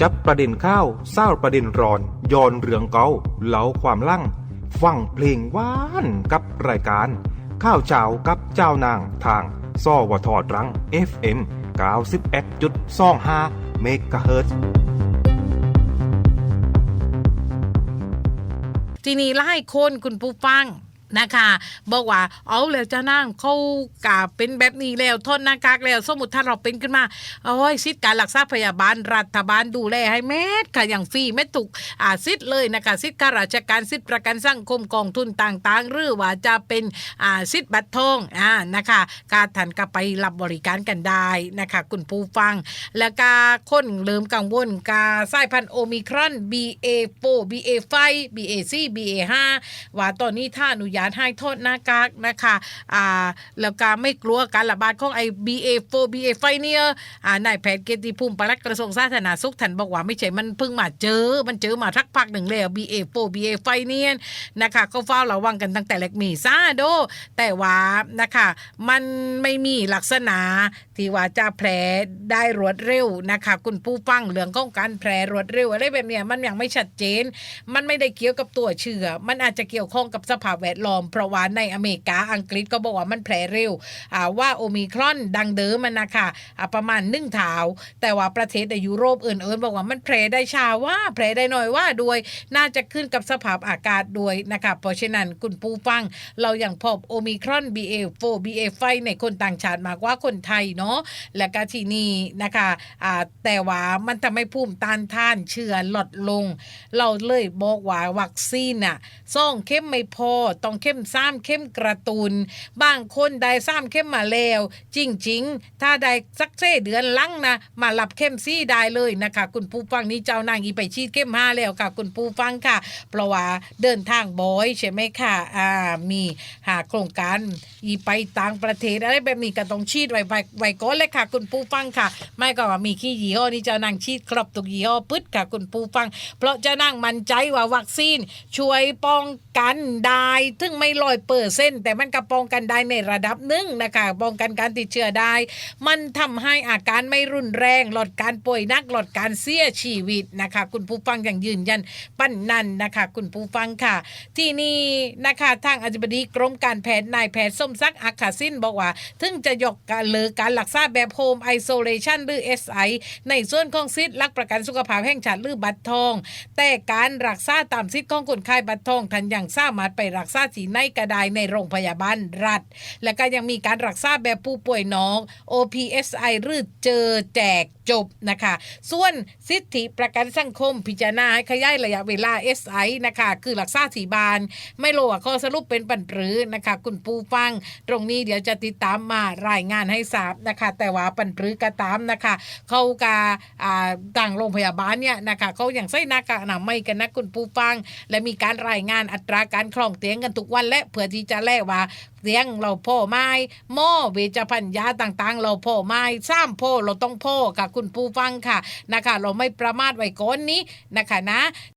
จับประเด็นข้าวเศร้าประเด็นร้อนย้อนเรื่องเก่าเล่าความลั่ง ฟังเพลงหวานกับรายการ ข้าวเจ้ากับเจ้านางทางซอวทอตรัง FM 91.25เมกะเฮิรตซ์ทีนี้ไล่คนคุณผู้ฟัง นะคะ บอกว่าเอาแล้วจะนั่งเขากาเป็นแบบนี้แล้วทนน้ากากแล้วสมมติถ้าเราเป็นขึ้นมาโอ้ยสิทธิการรักษาพยาบาลรัฐบาลดูแลให้แมดค่ะอย่างฟรีไม่ถูกอาสิทธิ์เลยนะคะสิทธิข้าราชการสิทธิประกันสังคมกองทุนต่างๆ หรือว่าจะเป็นอาสิทธิบัตรทองอ่านะคะการทันก็ไปรับบริการกันได้นะคะคุณผู้ฟัง แล้วก็คนเริ่มกังวลกาสายพันธุ์โอมิครอน BA4 BA5 BA4 BA5 ว่าตอนนี้ถ้าอนุญาตให้โทษหน้ากากนะคะอ่าแล้วก็ไม่กลัวการระบาดของไอ้ BA4 BA5 เนี่ยอ่านายแพทย์เกติภูมิปลัดกระทรวงสาธารณสุขท่านบอกว่าไม่ใช่มันเพิ่งมาเจอ มันเจอมาทักพักหนึ่งแล้ว BA4 BA5 เนี่ยนะคะก็เฝ้าระวังกันตั้งแต่แรกมีซาโด แต่ว่านะคะมันไม่มีลักษณะที่ว่าจะแผลได้รวดเร็วนะคะคุณผู้ฟังเรื่องของการแผลรวดเร็วอะไรแบบเนี้ยมันยังไม่ชัดเจน มันไม่ได้เกี่ยวกับตัวเชื้อมันอาจจะเกี่ยวข้องกับสภาพแวดล้อมเพราะว่าในอเมริกาอังกฤษก็บอกว่ามันแผลเร็วว่าโอมิครอนดังเดิมมันนะคะประมาณหนึ่งเท้าแต่ว่าประเทศในยุโรปอื่นๆบอกว่ามันแผลได้ช้าว่าแผลได้น้อยว่าด้วยน่าจะขึ้นกับสภาพอากาศด้วยนะคะเพราะฉะนั้นคุณผู้ฟัง เราอย่างพบโอมิครอน BA4 BA5 ในคนต่างชาติมากกว่าคนไทยเนาะและก็ที่นี่นะคะแต่ว่ามันทำให้ภูมิต้านทานเชื้อลดลง เราเลยบอกว่าวัคซีนน่ะซ่องเข้มไม่พอต้องเข้มซ้ำเข้มกระตุนบางคนได้ซ้ำเข้มมาแล้ว จริง ๆ ถ้าได้สักเส้เดือนลังนะมาหลับเข้มซี่ได้เลยนะคะ คุณผู้ฟังนี่เจ้านางอีไปฉีดเข้มห้าแล้วค่ะ คุณผู้ฟังค่ะ เพราะว่าเดินทางบ่อยใช่ไหมค่ะอ่ามีหาโครงการอีไปต่างประเทศอะไรแบบนี้ก็ต้องฉีดไว้ไว้ไว้ก่อนเลยค่ะ คุณผู้ฟังค่ะ ไม่ก็ว่ามีขี้ยี่ห้อนี่เจ้านางฉีดครบทุกยี่ห้อปึ๊ดค่ะ คุณผู้ฟัง เพราะเจ้านางมั่นใจว่าวัคซีนช่วยป้องกันได้ถึงไม่ร้อยเปอร์เซ็นต์แต่มันก็ป้องกันได้ในระดับหนึ่งนะคะป้องกันการติดเชื้อได้ มันทำให้อาการไม่รุนแรงลดการป่วยนักลดการเสียชีวิตนะคะ คุณผู้ฟังอย่างยืนยันปั้นนันนะคะ คุณผู้ฟังค่ะ ที่นี่นะคะทางอธิบดีกรมการแพทย์นายแพทย์ส้มซักอักขาสินบอกว่า ถึงจะยกการเลิกการรักษาแบบโฮมไอโซเลชันหรือ SI ในส่วนของสิทรักประกันสุขภาพแห่งชาติหรือบัตรทอง แต่การรักษาตามสิทของคนไข้บัตรทองท่านยังสามารถไปรักษาทีในกระไดในโรงพยาบาลรัฐ และก็ยังมีการรักษาแบบผู้ป่วยน้อง OPSI หรือเจอแจกจบนะคะ ส่วนสิทธิประกันสังคมพิจารณาให้ขยายระยะเวลา SI นะคะ คือรักษาสีบาน ไม่รู้ว่าข้อสรุปเป็นปันปรือนะคะ คุณผู้ฟัง ตรงนี้เดี๋ยวจะติดตามมารายงานให้ทราบนะคะ แต่ว่าปันปรือก็ตามนะคะ เขากาต่างโรงพยาบาลเนี่ยนะคะเขาอย่างใส่หน้ากากอนามัยกันนะคุณผู้ฟัง และมีการรายงานอัตราการคลองเตียงกันทุุกวันและเพื่อที่จะแลกว่าเสียงเราพ่อไม้หม้อเวชพันยาต่างๆ เราพ่อไม้ซ้ำพ่อเราต้องพ่อค่ะคุณผู้ฟังค่ะนะคะ เราไม่ประมาทไว้ก้อนนี้นะคะนะ